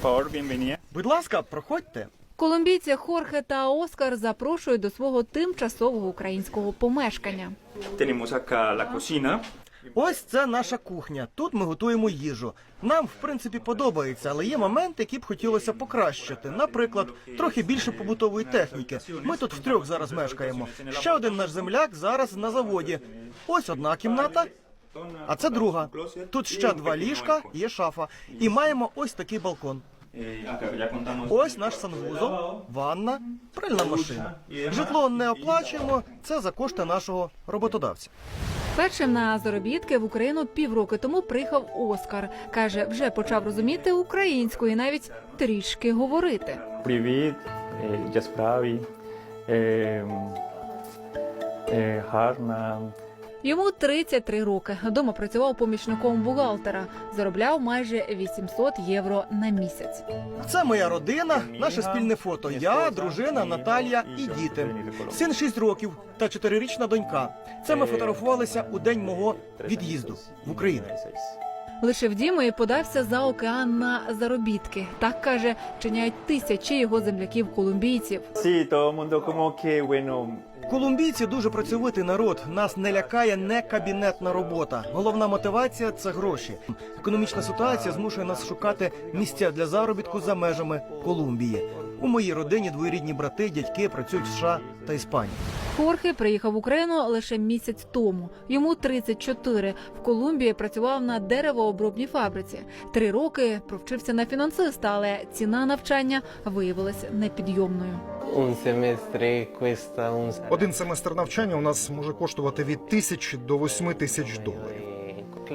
favor, bienvenida. Будь ласка, проходьте. Колумбійці Хорхе та Оскар запрошують до свого тимчасового українського помешкання. Tenemos acá la cocina. Ось це наша кухня. Тут ми готуємо їжу. Нам, в принципі, подобається, але є моменти, які б хотілося покращити. Наприклад, трохи більше побутової техніки. Ми тут втрьох зараз мешкаємо. Ще один наш земляк зараз на заводі. Ось одна кімната, а це друга. Тут ще два ліжка, є шафа. І маємо ось такий балкон. Acá. Ось наш санвузол, ванна, пральна машина. Житло не оплачуємо. Це за кошти нашого роботодавця. Першим на заробітки в Україну півроки тому приїхав Оскар. каже, вже почав розуміти українську і навіть трішки говорити. Привіт, е, я справі. Е, е, гарна. Йому 33 роки. Дома працював помічником бухгалтера. Заробляв майже 800 євро на місяць. Це моя родина, наше спільне фото. Я, дружина, Наталія і діти. Син 6 років та 4-річна донька. Це ми фотографувалися у день мого від'їзду в Україну. Лишив дім і подався за океан на заробітки. Так каже, чиняють тисячі його земляків колумбійців. Колумбійці дуже працьовитий народ. Нас не лякає не кабінетна робота. Головна мотивація це гроші. Економічна ситуація змушує нас шукати місця для заробітку за межами Колумбії. У моїй родині двоюрідні брати, дядьки працюють в США та Іспанії. Хорхе приїхав в Україну лише місяць тому. Йому 34. В Колумбії працював на деревообробній фабриці. Три роки провчився на фінансиста, але ціна навчання виявилася непідйомною. Один семестр навчання у нас може коштувати від тисяч до восьми тисяч доларів.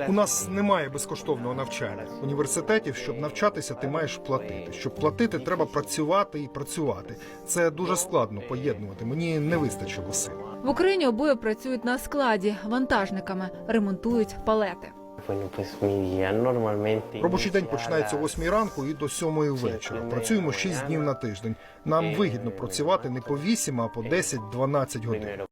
У нас немає безкоштовного навчання. Університетів, щоб навчатися, ти маєш платити. Щоб платити, треба працювати і працювати. Це дуже складно поєднувати. Мені не вистачило сил. В Україні обоє працюють на складі вантажниками, ремонтують палети. Робочий день починається о 8 ранку і до 7 вечора. Працюємо 6 днів на тиждень. Нам вигідно працювати не по 8, а по 10-12 годин.